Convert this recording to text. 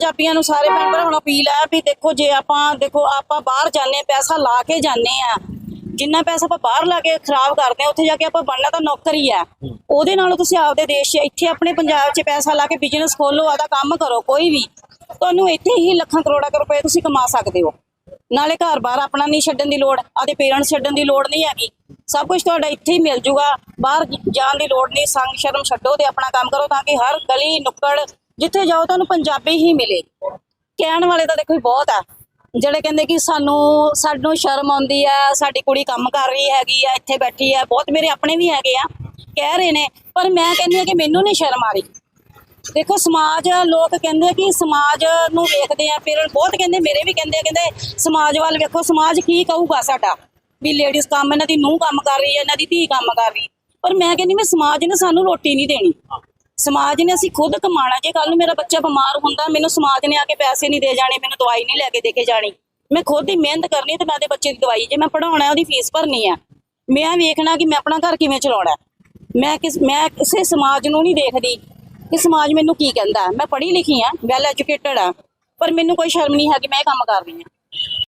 ਪੰਜਾਬੀਆਂ ਨੂੰ ਸਾਰੇ ਭੈਣ ਭਰਾਵਾਂ ਨੂੰ ਅਪੀਲ ਹੈ ਵੀ ਦੇਖੋ ਜੇ ਆਪਾਂ ਦੇਖੋ ਆਪਾਂ ਬਾਹਰ ਜਾਂਦੇ ਪੈਸਾ ਲਾ ਕੇ ਜਾਂਦੇ ਆ ਜਿੰਨਾ ਪੈਸਾ ਆਪਾਂ ਬਾਹਰ ਲਾ ਕੇ ਖਰਾਬ ਕਰਦੇ ਆ ਉੱਥੇ ਜਾ ਕੇ ਆਪਾਂ ਬਣਨਾ ਤਾਂ ਨੌਕਰ ਹੀ ਆ ਉਹਦੇ ਨਾਲੋਂ ਤੁਸੀਂ ਆਪਦੇ ਦੇਸ਼ 'ਚ ਇੱਥੇ ਆਪਣੇ ਪੰਜਾਬ 'ਚ ਪੈਸਾ ਲਾ ਕੇ ਬਿਜ਼ਨਸ ਖੋਲੋ ਆਦਾ ਕੰਮ ਕਰੋ ਕੋਈ ਵੀ। ਤੁਹਾਨੂੰ ਇੱਥੇ ਹੀ ਲੱਖਾਂ ਕਰੋੜਾਂ ਰੁਪਏ ਤੁਸੀਂ ਕਮਾ ਸਕਦੇ ਹੋ। ਨਾਲੇ ਘਰ-ਬਾਰ ਆਪਣਾ ਨਹੀਂ ਛੱਡਣ ਦੀ ਲੋੜ ਆਦੇ ਪੇਰੈਂਟਸ ਛੱਡਣ ਦੀ ਲੋੜ ਨਹੀਂ ਹੈਗੀ। ਸਭ ਕੁਝ ਤੁਹਾਡਾ ਇੱਥੇ ਹੀ ਮਿਲ ਜੂਗਾ। ਬਾਹਰ ਜਾਣ ਦੀ ਲੋੜ ਨਹੀਂ ਸੰਗ ਸ਼ਰਮ ਛੱਡੋ ਤੇ ਆਪਣਾ ਕੰਮ ਕਰੋ ਤਾਂ ਕਿ ਹਰ ਗਲੀ ਨੁੱਕੜ ਜਿੱਥੇ ਜਾਓ ਤੁਹਾਨੂੰ ਪੰਜਾਬੀ ਹੀ ਮਿਲੇ ਕਹਿਣ ਵਾਲੇ ਤਾਂ ਦੇਖੋ ਜੀ ਬਹੁਤ ਆ। ਜਿਹੜੇ ਕਹਿੰਦੇ ਕਿ ਸਾਨੂੰ ਸਾਨੂੰ ਸ਼ਰਮ ਆਉਂਦੀ ਆ, ਸਾਡੀ ਕੁੜੀ ਕੰਮ ਕਰ ਰਹੀ ਹੈਗੀ ਆ, ਇੱਥੇ ਬੈਠੀ ਆ, ਬਹੁਤ ਮੇਰੇ ਆਪਣੇ ਵੀ ਹੈਗੇ ਆ, ਕਹਿ ਰਹੇ ਨੇ, ਪਰ ਮੈਂ ਕਹਿੰਦੀ ਆ ਕਿ ਮੈਨੂੰ ਨਹੀਂ ਸ਼ਰਮ ਆ ਰਹੀ। ਦੇਖੋ ਸਮਾਜ, ਲੋਕ ਕਹਿੰਦੇ ਆ ਕਿ ਸਮਾਜ ਨੂੰ ਵੇਖਦੇ ਆ, ਫਿਰ ਬਹੁਤ ਕਹਿੰਦੇ, ਮੇਰੇ ਵੀ ਕਹਿੰਦੇ ਆ, ਕਹਿੰਦੇ ਸਮਾਜ ਵੱਲ ਵੇਖੋ, ਸਮਾਜ ਕੀ ਕਹੂਗਾ ਸਾਡਾ? ਵੀ ਲੇਡੀਜ਼ ਕੰਮ, ਇਹਨਾਂ ਦੀ ਨੂੰਹ ਕੰਮ ਕਰ ਰਹੀ ਹੈ ਇਹਨਾਂ ਦੀ ਧੀ ਕੰਮ ਕਰ ਰਹੀ। ਪਰ ਮੈਂ ਕਹਿੰਦੀ ਮੈਂ ਸਮਾਜ ਨੇ ਸਾਨੂੰ ਰੋਟੀ ਨਹੀਂ ਦੇਣੀ। ਸਮਾਜ ਨੇ ਅਸੀਂ ਖੁਦ ਕਮਾਣਾ ਜੇ ਕੱਲ ਨੂੰ ਮੇਰਾ ਬੱਚਾ ਬਿਮਾਰ ਹੁੰਦਾ, ਮੈਨੂੰ ਸਮਾਜ ਨੇ ਆ ਕੇ ਪੈਸੇ ਨਹੀਂ ਦੇ ਜਾਣੇ, ਮੈਨੂੰ ਦਵਾਈ ਨਹੀਂ ਲੈ ਕੇ ਦੇ ਕੇ ਜਾਣੀ। ਮੈਂ ਖੁਦ ਹੀ ਮਿਹਨਤ ਕਰਨੀ ਤੇ ਮੈਂ ਦੇ ਬੱਚੇ ਦੀ ਦਵਾਈ, ਜੇ ਮੈਂ ਪੜਾਉਣਾ ਉਹਦੀ ਫੀਸ ਭਰਨੀ ਆ ਮੈਂ ਵੇਖਣਾ ਕਿ ਮੈਂ ਆਪਣਾ ਘਰ ਕਿਵੇਂ ਚਲਾਉਣਾ ਮੈਂ ਕਿਸ, ਮੈਂ ਕਿਸੇ ਸਮਾਜ ਨੂੰ ਨਹੀਂ ਦੇਖਦੀ ਕਿ ਸਮਾਜ ਮੈਨੂੰ ਕੀ ਕਹਿੰਦਾ ਮੈਂ ਪੜ੍ਹੀ ਲਿਖੀ ਆ ਵੈਲ ਐਜੂਕੇਟਡ ਆ ਪਰ ਮੈਨੂੰ ਕੋਈ ਸ਼ਰਮ ਨਹੀਂ ਹੈ ਕਿ ਮੈਂ ਇਹ ਕੰਮ ਕਰ ਰਹੀ ਹਾਂ।